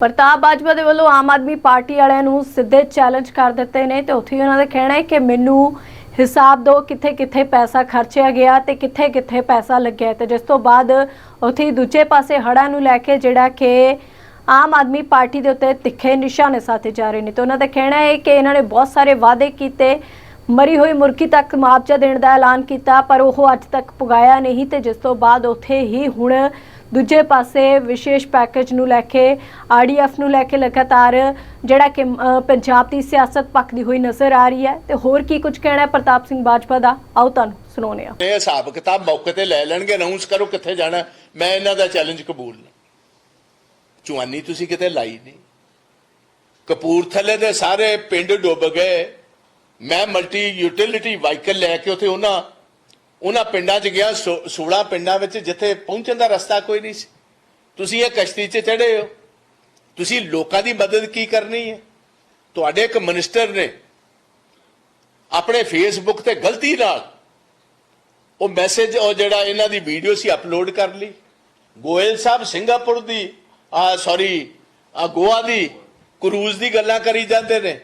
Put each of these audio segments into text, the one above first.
ਪ੍ਰਤਾਪ ਬਾਜਵਾ ਦੇ ਵੱਲੋਂ ਆਮ ਆਦਮੀ ਪਾਰਟੀ ਵਾਲਿਆਂ ਨੂੰ ਸਿੱਧੇ ਚੈਲੰਜ ਕਰ ਦਿੱਤੇ ਨੇ ਤੇ ਉੱਥੇ ਹੀ ਉਹਨਾਂ ਦਾ ਕਹਿਣਾ ਹੈ ਕਿ ਮੈਨੂੰ ਹਿਸਾਬ ਦਿਓ ਕਿੱਥੇ ਕਿੱਥੇ ਪੈਸਾ ਖਰਚਿਆ ਗਿਆ ਤੇ ਕਿੱਥੇ ਕਿੱਥੇ ਪੈਸਾ ਲੱਗਿਆ ਤੇ ਜਿਸ ਤੋਂ ਬਾਅਦ ਉੱਥੇ ਹੀ ਦੂਜੇ ਪਾਸੇ ਹੜ੍ਹਾਂ ਨੂੰ ਲੈ ਕੇ ਜਿਹੜਾ ਕਿ ਆਮ ਆਦਮੀ ਪਾਰਟੀ ਦੇ ਉੱਤੇ ਤਿੱਖੇ ਨਿਸ਼ਾਨੇ ਸਾਧੇ ਜਾ ਰਹੇ ਨੇ ਤੇ ਉਹਨਾਂ ਦਾ ਕਹਿਣਾ ਹੈ ਕਿ ਇਹਨਾਂ ਨੇ ਬਹੁਤ ਸਾਰੇ ਵਾਅਦੇ ਕੀਤੇ, ਮਰੀ ਹੋਈ ਮੁਰਗੀ ਤੱਕ ਮੁਆਵਜ਼ਾ ਦੇਣ ਦਾ ਐਲਾਨ ਕੀਤਾ, ਪਰ ਉਹ ਅੱਜ ਤੱਕ ਪੁਗਾਇਆ ਨਹੀਂ ਤੇ ਜਿਸ ਤੋਂ ਬਾਅਦ ਉੱਥੇ ਹੀ ਹੁਣ ਦੂਜੇ ਪਾਸੇ ਵਿਸ਼ੇਸ਼ ਪੈਕੇਜ ਨੂੰ ਲੈ ਕੇ ਆਰਡੀਐਫ ਨੂੰ ਲੈ ਕੇ ਲਗਾਤਾਰ ਜਿਹੜਾ ਕਿ ਪੰਜਾਬ ਦੀ ਸਿਆਸਤ ਪੱਕਦੀ ਹੋਈ ਨਜ਼ਰ ਆ ਰਹੀ ਹੈ। ਤੇ ਹੋਰ ਕੀ ਕੁਝ ਕਹਿਣਾ ਹੈ ਪ੍ਰਤਾਪ ਸਿੰਘ ਬਾਜਵਾ ਦਾ? ਆਓ ਤੁਹਾਨੂੰ ਸੁਣਾਉਂਦੇ ਹਾਂ। ਇਹ ਹਿਸਾਬ ਕਿਤਾਬ ਮੌਕੇ ਤੇ ਲੈ ਲੈਣਗੇ ਅਨਾਉਂਸ ਕਰੋ ਕਿੱਥੇ ਜਾਣਾ। ਮੈਂ ਇਹਨਾਂ ਦਾ ਚੈਲੰਜ ਕਬੂਲ ਨਹੀਂ। ਚੁਆਨੀ ਤੁਸੀਂ ਕਿਤੇ ਲਾਈ ਨਹੀਂ। ਕਪੂਰਥਲੇ ਦੇ ਸਾਰੇ ਪਿੰਡ ਡੁੱਬ ਗਏ। ਮੈਂ ਮਲਟੀ ਯੂਟਿਲਿਟੀ ਵਾਹੀਕਲ ਲੈ ਕੇ ਉੱਥੇ ਉਹਨਾਂ ਉਹਨਾਂ ਪਿੰਡਾਂ 'ਚ ਗਿਆ 16 ਪਿੰਡਾਂ ਵਿੱਚ, ਜਿੱਥੇ ਪਹੁੰਚਣ ਦਾ ਰਸਤਾ ਕੋਈ ਨਹੀਂ ਸੀ। ਤੁਸੀਂ ਇਹ ਕਸ਼ਤੀ 'ਚ ਚੜ੍ਹੇ ਹੋ। ਤੁਸੀਂ ਲੋਕਾਂ ਦੀ ਮਦਦ ਕੀ ਕਰਨੀ ਹੈ? ਤੁਹਾਡੇ ਇੱਕ ਮਿਨਿਸਟਰ ਨੇ ਆਪਣੇ ਫੇਸਬੁੱਕ ਤੇ ਗਲਤੀ ਨਾਲ ਉਹ ਮੈਸੇਜ ਉਹ ਜਿਹੜਾ ਇਹਨਾਂ ਦੀ ਵੀਡੀਓ ਸੀ ਅਪਲੋਡ ਕਰ ਲਈ। ਗੋਇਲ ਸਾਹਿਬ ਸਿੰਗਾਪੁਰ ਦੀ, ਆ ਸੌਰੀ ਆ, ਗੋਆ ਦੀ, ਕਰੂਜ਼ ਦੀ ਗੱਲਾਂ ਕਰੀ ਜਾਂਦੇ ਨੇ।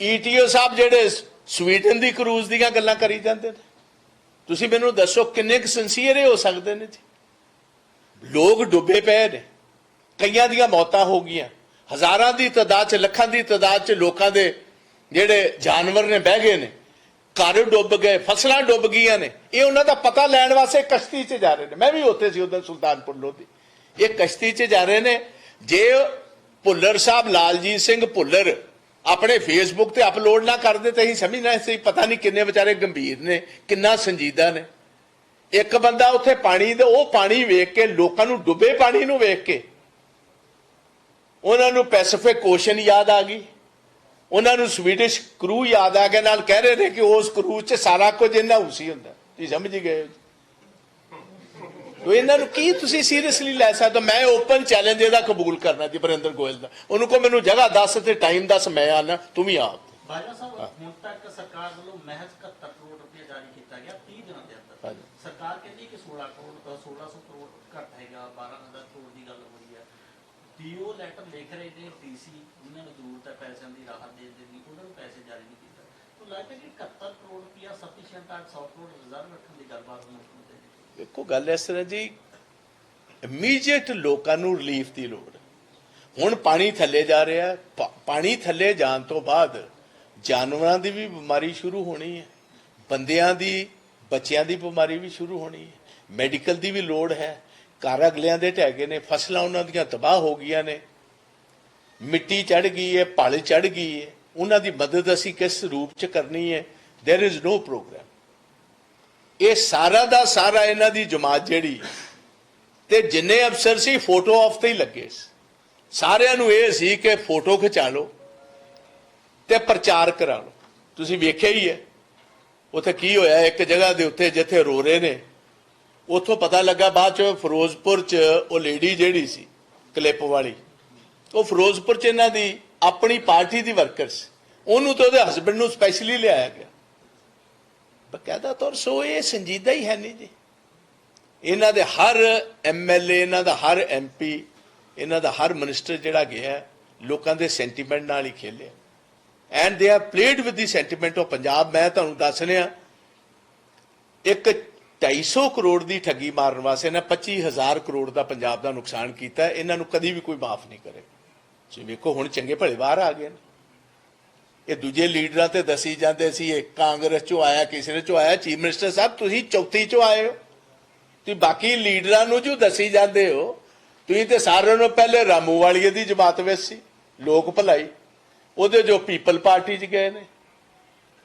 ਈਟੀਓ ਸਾਹਿਬ ਜਿਹੜੇ ਸਵੀਡਨ ਦੀ ਕਰੂਜ਼ ਦੀਆਂ ਗੱਲਾਂ ਕਰੀ ਜਾਂਦੇ ਨੇ। ਤੁਸੀਂ ਮੈਨੂੰ ਦੱਸੋ ਕਿੰਨੇ ਕੁ ਸਿੰਸੀਅਰ ਹੋ ਸਕਦੇ ਨੇ ਜੀ? ਲੋਕ ਡੁੱਬੇ ਪਏ ਨੇ। ਕਈਆਂ ਦੀਆਂ ਮੌਤਾਂ ਹੋ ਗਈਆਂ। ਹਜ਼ਾਰਾਂ ਦੀ ਤਾਦਾਦ ਚ, ਲੱਖਾਂ ਦੀ ਤਾਦਾਦ ਚ ਲੋਕਾਂ ਦੇ ਜਿਹੜੇ ਜਾਨਵਰ ਨੇ, ਬਹਿ ਗਏ ਨੇ। ਘਰ ਡੁੱਬ ਗਏ, ਫਸਲਾਂ ਡੁੱਬ ਗਈਆਂ ਨੇ। ਇਹ ਉਹਨਾਂ ਦਾ ਪਤਾ ਲੈਣ ਵਾਸਤੇ ਕਸ਼ਤੀ 'ਚ ਜਾ ਰਹੇ ਨੇ। ਮੈਂ ਵੀ ਉੱਥੇ ਸੀ ਉਦੋਂ ਸੁਲਤਾਨਪੁਰ ਲੋਧੀ। ਇਹ ਕਸ਼ਤੀ 'ਚ ਜਾ ਰਹੇ ਨੇ। ਜੇ ਭੁੱਲਰ ਸਾਹਿਬ, ਲਾਲਜੀਤ ਸਿੰਘ ਭੁੱਲਰ ਆਪਣੇ ਫੇਸਬੁੱਕ ਤੇ ਅਪਲੋਡ ਨਾ ਕਰਦੇ ਤੇ ਅਸੀਂ ਸਮਝਣਾ ਸੀ ਪਤਾ ਨਹੀਂ ਕਿੰਨੇ ਵਿਚਾਰੇ ਗੰਭੀਰ ਨੇ, ਕਿੰਨਾ ਸੰਜੀਦਾ ਨੇ। ਇੱਕ ਬੰਦਾ ਉੱਥੇ ਪਾਣੀ ਦੇ, ਉਹ ਪਾਣੀ ਵੇਖ ਕੇ, ਲੋਕਾਂ ਨੂੰ ਡੁੱਬੇ ਪਾਣੀ ਨੂੰ ਵੇਖ ਕੇ। ਉਹਨਾਂ ਨੂੰ ਪੈਸੀਫਿਕ ਓਸ਼ਨ ਯਾਦ ਆ ਗਈ। ਉਹਨਾਂ ਨੂੰ ਸਵੀਡਿਸ਼ ਕਰੂ ਯਾਦ ਆ ਗਿਆ, ਨਾਲ ਕਹਿ ਰਹੇ ਨੇ ਕਿ ਉਸ ਕਰੂ 'ਚ ਸਾਰਾ ਕੁਝ ਇਹਨਾਂ ਉਸੀ ਹੁੰਦਾ। ਤੁਸੀਂ ਸਮਝ ਹੀ ਗਏ ਤੋ ਇਹਨਾਂ ਨੂੰ ਕੀ ਤੁਸੀਂ ਸੀਰੀਅਸਲੀ ਲੈ ਸਕਦੇ? ਮੈਂ ਓਪਨ ਚੈਲੰਜ ਇਹਦਾ ਕਬੂਲ ਕਰਨਾ ਜੀ ਬਰਿੰਦਰ ਗੋਇਲ ਦਾ। ਉਹਨੂੰ ਕੋ ਮੈਨੂੰ ਜਗ੍ਹਾ ਦੱਸ ਤੇ ਟਾਈਮ ਦੱਸ ਮੈਂ ਆਣਾ ਤੂੰ ਵੀ ਆ। ਬਾਜਵਾ ਸਾਹਿਬ ਹੁਣ ਤੱਕ ਸਰਕਾਰ ਵੱਲੋਂ ਮਹਿਜ਼ 71 ਕਰੋੜ ਰੁਪਏ ਜਾਰੀ ਕੀਤਾ ਗਿਆ 30 ਦਿਨਾਂ ਦੇ ਅੰਦਰ। ਸਰਕਾਰ ਕਹਿੰਦੀ ਕਿ 16 ਕਰੋੜ ਅ, 1600 ਕਰੋੜ ਘੱਟ ਹੈਗਾ 12000 ਕਰੋੜ ਦੀ ਗੱਲ ਹੋ ਰਹੀ ਹੈ। ਡੀਓ ਲੈਟਰ ਲਿਖ ਰਹੇ ਨੇ ਡੀਸੀ ਉਹਨਾਂ ਨੂੰ ਜ਼ਰੂਰਤ ਹੈ ਪੈਸਿਆਂ ਦੀ ਰਾਹਤ ਦੇ ਦੇਣੀ ਉਹਨਾਂ ਨੂੰ ਪੈਸੇ ਜਾਰੀ ਨਹੀਂ ਕੀਤਾ। ਤਾਂ ਲੱਗਦਾ ਕਿ 71 ਕਰੋੜ ਰੁਪਇਆ ਸਫੀਸ਼ੀਐਂਟ ਹੈ 100 ਕਰੋੜ ਰਿਜ਼ਰਵ ਰੱਖਣ ਦੀ ਗੱਲਬਾਤ ਦੀ ਦੇਖੋ, ਗੱਲ ਇਸ ਤਰ੍ਹਾਂ ਜੀ ਇਮੀਡੀਏਟ ਲੋਕਾਂ ਨੂੰ ਰਿਲੀਫ ਦੀ ਲੋੜ ਹੁਣ ਪਾਣੀ ਥੱਲੇ ਜਾ ਰਿਹਾ ਪਾ- ਪਾਣੀ ਥੱਲੇ ਜਾਣ ਤੋਂ ਬਾਅਦ ਜਾਨਵਰਾਂ ਦੀ ਵੀ ਬਿਮਾਰੀ ਸ਼ੁਰੂ ਹੋਣੀ ਹੈ, ਬੰਦਿਆਂ ਦੀ, ਬੱਚਿਆਂ ਦੀ ਬਿਮਾਰੀ ਵੀ ਸ਼ੁਰੂ ਹੋਣੀ ਹੈ, ਮੈਡੀਕਲ ਦੀ ਵੀ ਲੋੜ ਹੈ, ਘਰ ਅਗਲਿਆਂ ਦੇ ਢਹਿ ਗਏ ਨੇ, ਫਸਲਾਂ ਉਹਨਾਂ ਦੀਆਂ ਤਬਾਹ ਹੋ ਗਈਆਂ ਨੇ, ਮਿੱਟੀ ਚੜ ਗਈ ਹੈ, ਪਲ ਚੜ ਗਈ ਹੈ, ਉਹਨਾਂ ਦੀ ਮਦਦ ਅਸੀਂ ਕਿਸ ਰੂਪ ਚ ਕਰਨੀ ਹੈ, there is no program ਇਹ ਸਾਰਾ ਦਾ ਸਾਰਾ ਇਹਨਾਂ ਦੀ ਜਮਾਤ ਜਿਹੜੀ ਤੇ ਜਿੰਨੇ ਅਫਸਰ ਸੀ ਫੋਟੋ ਆਫ ਤੇ ਹੀ ਲੱਗੇ ਸੀ। ਸਾਰਿਆਂ ਨੂੰ ਇਹ ਸੀ ਕਿ ਫੋਟੋ ਖਿਚਾ ਲਓ ਤੇ ਪ੍ਰਚਾਰ ਕਰਾ ਲਓ। ਤੁਸੀਂ ਵੇਖਿਆ ਹੀ ਹੈ, ਉੱਥੇ ਕੀ ਹੋਇਆ, ਇੱਕ ਜਗ੍ਹਾ ਦੇ ਉੱਤੇ ਜਿੱਥੇ ਰੋ ਰਹੇ ਨੇ, ਉੱਥੋਂ ਪਤਾ ਲੱਗਾ ਬਾਅਦ ਚ ਫਿਰੋਜ਼ਪੁਰ ਚ ਉਹ ਲੇਡੀ ਜਿਹੜੀ ਸੀ ਕਲਿੱਪ ਵਾਲੀ, ਉਹ ਫਿਰੋਜ਼ਪੁਰ ਚ ਇਹਨਾਂ ਦੀ ਆਪਣੀ ਪਾਰਟੀ ਦੀ ਵਰਕਰ ਸੀ। ਉਹਨੂੰ ਤੇ ਉਹਦੇ ਹਸਬੰਡ ਨੂੰ ਸਪੈਸ਼ਲੀ ਲਿਆਇਆ ਗਿਆ। ਬਕਾਇਦਾ ਤੌਰ ਸੋ ਇਹ ਸੰਜੀਦਾ ਹੀ ਹੈ ਨਹੀਂ ਜੀ। ਇਹਨਾਂ ਦੇ ਹਰ ਐਮਐਲਏ ਇਹਨਾਂ ਦਾ ਹਰ ਐਮਪੀ ਇਹਨਾਂ ਦਾ ਹਰ ਮਿਨਿਸਟਰ ਜਿਹੜਾ ਗਿਆ ਲੋਕਾਂ ਦੇ ਸੈਂਟੀਮੈਂਟ ਨਾਲ ਹੀ ਖੇਲਿਆ। And they are played with the sentiment of Punjab. ਮੈਂ ਤੁਹਾਨੂੰ ਦੱਸ ਰਿਹਾ, ਇੱਕ 250 ਕਰੋੜ ਦੀ ਠੱਗੀ ਮਾਰਨ ਵਾਸਤੇ ਨਾ 25000 ਕਰੋੜ ਦਾ ਪੰਜਾਬ ਦਾ ਨੁਕਸਾਨ ਕੀਤਾ ਇਹਨਾਂ ਨੂੰ ਕਦੀ ਵੀ ਕੋਈ ਮਾਫ ਨਹੀਂ ਕਰੇ। ਜੀ ਵੇਖੋ, ਹੁਣ ਚੰਗੇ ਭਲੇ ਬਾਹਰ ਆ ਗਏ ਨੇ। ਇਹ ਦੂਜੇ ਲੀਡਰਾਂ ਤੇ ਦਸੀ ਜਾਂਦੇ ਸੀ, ਇਹ ਕਾਂਗਰਸ ਚੋਂ ਆਇਆ, ਕਿਸੇ ਨੇ ਚੋਂ ਆਇਆ, ਚੀਫ ਮਿਨਿਸਟਰ ਸਾਹਿਬ, ਤੁਸੀਂ ਚੌਥੀ ਚੋਂ ਆਏ ਹੋ। ਤੁਸੀਂ ਬਾਕੀ ਲੀਡਰਾਂ ਨੂੰ ਜੋ ਦਸੀ ਜਾਂਦੇ ਹੋ। ਤੁਸੀਂ ਤੇ ਸਾਰਿਆਂ ਨੂੰ ਪਹਿਲੇ ਰਾਮੂ ਵਾਲੀਏ ਦੀ ਜਮਾਤ ਵਿੱਚ ਸੀ, ਲੋਕ ਭਲਾਈ। ਉਹਦੇ ਜੋ ਪੀਪਲ ਪਾਰਟੀ 'ਚ ਗਏ ਨੇ।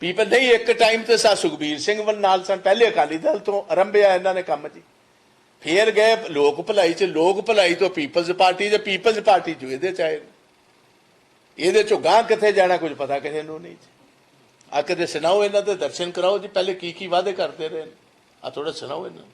ਪੀਪਲ ਨਹੀਂ, ਇੱਕ ਟਾਈਮ ਤੇ ਸਾ ਸੁਖਬੀਰ ਸਿੰਘ ਵੱਲ ਨਾਲ ਸਨ, ਪਹਿਲੇ ਅਕਾਲੀ ਦਲ ਤੋਂ ਆਰੰਭਿਆ ਇਹਨਾਂ ਨੇ ਕੰਮ ਜੀ। ਫੇਰ ਗਏ ਲੋਕ ਭਲਾਈ 'ਚ, ਲੋਕ ਭਲਾਈ ਤੋਂ ਪੀਪਲਜ਼ ਪਾਰਟੀ 'ਚ ਪੀਪਲਜ਼ ਪਾਰਟੀ 'ਚ, ਇਹਦੇ 'ਚ ਆਏ ਨੇ। ਇਹਦੇ 'ਚੋਂ ਗਾਂ ਕਿੱਥੇ ਜਾਣਾ ਕੁਝ ਪਤਾ ਕਿਸੇ ਨੂੰ ਨਹੀਂ ਜੀ। ਆ ਕਦੇ ਸੁਣਾਓ ਇਹਨਾਂ ਦੇ ਦਰਸ਼ਨ ਕਰਾਓ ਜੀ, ਪਹਿਲੇ ਕੀ ਕੀ ਵਾਅਦੇ ਕਰਦੇ ਰਹੇ ਨੇ। ਆ ਥੋੜਾ ਸੁਣਾਓ ਇਹਨਾਂ ਨੂੰ।